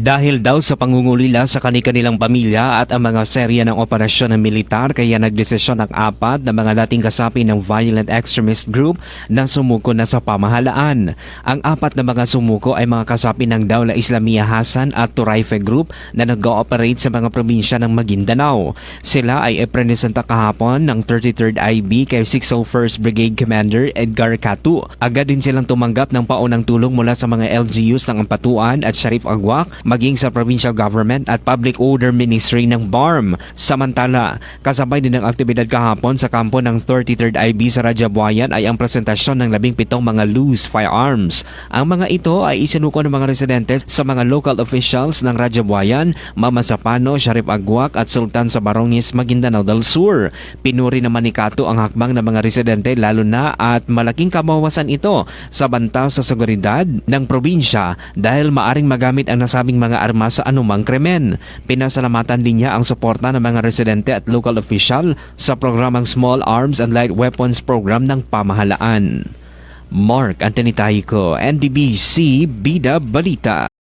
Dahil daw sa pangungulila sa kani-kanilang pamilya at ang mga serya ng operasyon ng militar kaya nagdesisyon ang apat na mga dating kasapi ng violent extremist group na sumuko na sa pamahalaan. Ang apat na mga sumuko ay mga kasapi ng Dawla Islamia Hasan at Turaife Group na nag-ooperate sa mga probinsya ng Maguindanao. Sila ay iprenesenta kahapon ng 33rd IB kay 601st Brigade Commander Edgar Catu. Agad din silang tumanggap ng paunang tulong mula sa mga LGUs ng Ampatuan at Sharif Agwak maging sa Provincial Government at Public Order Ministry ng BARM. Samantala, kasabay din ng aktibidad kahapon sa kampo ng 33rd IB sa Rajabuayan ay ang presentasyon ng 17 mga loose firearms. Ang mga ito ay isinuko ng mga residente sa mga local officials ng Rajabuayan, Mama Sapano, Sharif Agwak at Sultan sa Baronges, Maguindanao del Sur. Pinuri naman ni Kato ang hakbang ng mga residente lalo na at malaking kabawasan ito sa banta sa seguridad ng probinsya dahil maaring magamit ang nasabing mga armas sa anumang krimen. Pinasalamatan din niya ang suporta ng mga residente at local official sa programang Small Arms and Light Weapons Program ng pamahalaan. Mark Anthony Taiko, NDBC Bida Balita.